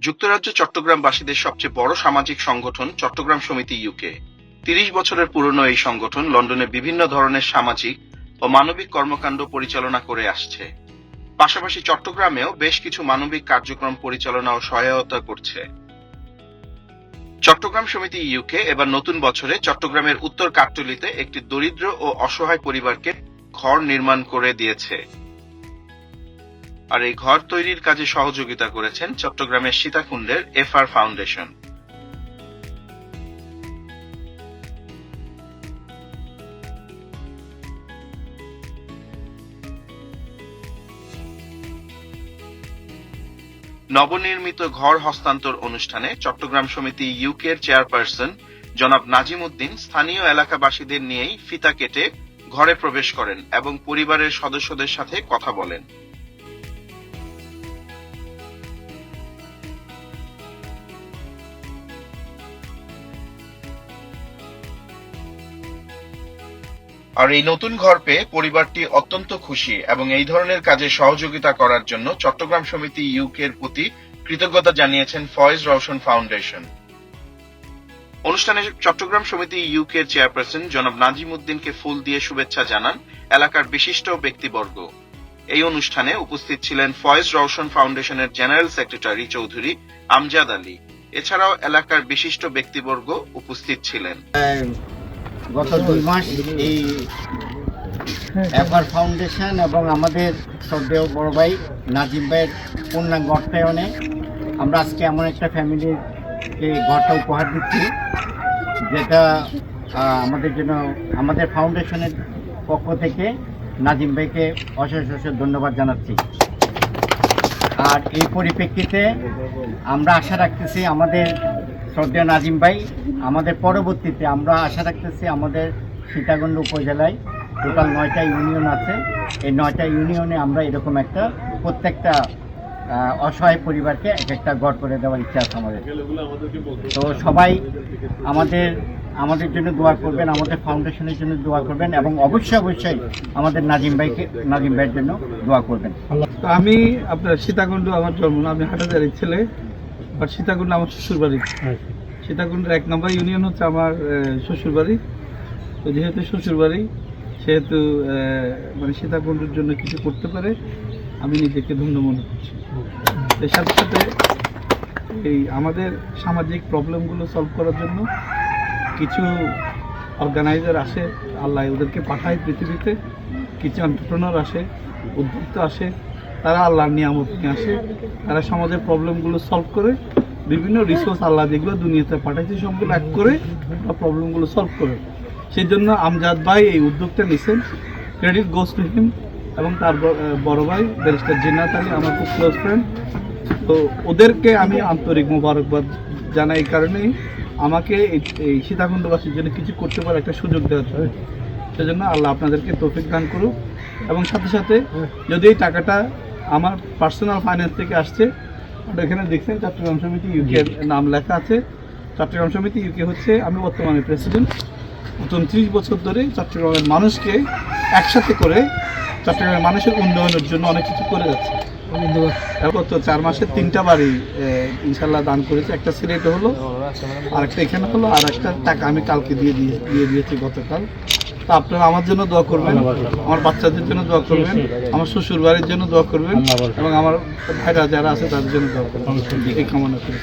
যুক্তরাজ্য চট্টগ্রামবাসীদের সবচেয়ে বড় সামাজিক সংগঠন চট্টগ্রাম সমিতি ইউকে তিরিশ বছরের পুরনো এই সংগঠন লন্ডনে বিভিন্ন ধরনের সামাজিক ও মানবিক কর্মকাণ্ড পরিচালনা করে আসছে। পাশাপাশি চট্টগ্রামেও বেশ কিছু মানবিক কার্যক্রম পরিচালনা ও সহায়তা করছে। চট্টগ্রাম সমিতি ইউকে এবার নতুন বছরে চট্টগ্রামের উত্তর কাট্টলিতে একটি দরিদ্র ও অসহায় পরিবারকে ঘর নির্মাণ করে দিয়েছে। আর এই ঘর তৈরির কাজে সহযোগিতা করেছেন চট্টগ্রামের সীতাকুণ্ডের এফআর ফাউন্ডেশন। নবনির্মিত ঘর হস্তান্তর অনুষ্ঠানে চট্টগ্রাম সমিতি ইউকের চেয়ারপারসন জনাব নাজিম উদ্দিন স্থানীয় এলাকাবাসীদের নিয়েই ফিতা কেটে ঘরে প্রবেশ করেন এবং পরিবারের সদস্যদের সাথে কথা বলেন। আর এই নতুন ঘর পেয়ে পরিবারটি অত্যন্ত খুশি এবং এই ধরনের কাজে সহযোগিতা করার জন্য চট্টগ্রাম সমিতি ইউকের প্রতি কৃতজ্ঞতা জানিয়েছেন ফয়েজ রওশন ফাউন্ডেশন। অনুষ্ঠানে চট্টগ্রাম সমিতি ইউকের চেয়ারপারসন জনাব নাজিম উদ্দিনকে ফুল দিয়ে শুভেচ্ছা জানান এলাকার বিশিষ্ট ব্যক্তিবর্গ। এই অনুষ্ঠানে উপস্থিত ছিলেন ফয়েজ রওশন ফাউন্ডেশনের জেনারেল সেক্রেটারি চৌধুরী আমজাদ আলী। এছাড়াও এলাকার বিশিষ্ট ব্যক্তিবর্গ উপস্থিত ছিলেন। গত দুই মাস এই এফআর ফাউন্ডেশন এবং আমাদের শ্রদ্ধেয় বড় ভাই নাজিম ভাইয়ের পূর্ণাঙ্গ অর্থায়নে আমরা আজকে এমন একটা ফ্যামিলিকে ঘরটা উপহার দিচ্ছি, যেটা আমাদের জন্য, আমাদের ফাউন্ডেশনের পক্ষ থেকে নাজিম ভাইকে অশেষ অশেষ ধন্যবাদ জানাচ্ছি। আর এই পরিপ্রেক্ষিতে আমরা আশা রাখতেছি আমাদের শ্রদ্ধেয় নাজিম ভাই, আমাদের পরবর্তীতে আমরা আশা রাখতেছি আমাদের সীতাকুণ্ড উপজেলায় টোটাল নয়টা ইউনিয়ন আছে। এই নয়টা ইউনিয়নে আমরা এরকম একটা প্রত্যেকটা অসহায় পরিবারকে এক একটা গড় করে দেওয়ার ইচ্ছা আছে আমাদের। তো সবাই আমাদের আমাদের জন্য দোয়া করবেন, আমাদের ফাউন্ডেশনের জন্য দোয়া করবেন এবং অবশ্যই অবশ্যই আমাদের নাজিম ভাইকে, নাজিম ভাইয়ের জন্য দোয়া করবেন। তো আমি আপনার সীতাকুণ্ড আমার জন্ম না আমি হাটাজারির ছেলে বাট সীতাকুণ্ড আমার শ্বশুর বাড়ি সীতাকুণ্ডের এক নম্বর ইউনিয়ন হচ্ছে আমার শ্বশুর বাড়ি তো যেহেতু শ্বশুর বাড়ি সেহেতু মানে সীতাকুণ্ডের জন্য কিছু করতে পারে আমি নিজেকে ধন্য মনে করছি। এর সাথে সাথে এই আমাদের সামাজিক প্রবলেমগুলো সলভ করার জন্য কিছু অর্গানাইজার আসে আল্লাহ ওদেরকে পাঠায় পৃথিবীতে কিছু এন্টারপ্রেনার আসে উদ্যোক্তা আসে তারা আল্লাহর নিয়ামত নিয়ে আসে। তারা সমাজের প্রবলেমগুলো সলভ করে, বিভিন্ন রিসোর্স আল্লাহ যেগুলো দুনিয়াতে পাঠাইছে সবগুলো এক করে প্রবলেমগুলো সলভ করে। সেই জন্য আমজাদ ভাই এই উদ্যোগটা নিছেন। ক্রেডিট গোস টু হিম এবং তার বড় ভাই ব্যারিস্টার জিন্নাত আলী, আমার খুব ক্লোজ ফ্রেন্ড তো ওদেরকে আমি আন্তরিক মোবারকবাদ জানাই কারণেই আমাকে এই- এই সীতাকুণ্ডবাসীর জন্য কিছু করতে পারার একটা সুযোগ দেওয়া হয় সেজন্য আল্লাহ আপনাদেরকে তৌফিক দান করুক এবং সাথে সাথে যদি এই টাকাটা আমার পার্সোনাল ফাইন্যান্স থেকে আসছে। ওটা এখানে দেখছেন চট্টগ্রাম সমিতি ইউকে নাম লেখা আছে। চট্টগ্রাম সমিতি ইউকে হচ্ছে আমি বর্তমানে প্রেসিডেন্ট উনত্রিশ বছর ধরে চট্টগ্রামের মানুষকে একসাথে করে চট্টগ্রামের মানুষের উন্নয়নের জন্য অনেক কিছু করে যাচ্ছে। গত চার মাসে তিনটা বাড়ি ইনশাল্লাহ দান করেছে। একটা সিলেটে হলো আর একটা এখানে হলো আর একটা টাকা আমি কালকে দিয়ে দিয়ে দিয়ে দিয়েছি গতকাল। তা আপনারা আমার জন্য দোয়া করবেন আমার বাচ্চাদের জন্য দোয়া করবেন আমার শ্বশুর বাড়ির জন্য দোয়া করবেন এবং আমার ভাইরা যারা আছে তাদের জন্য দোয়া করবেন। এই কামনা করি।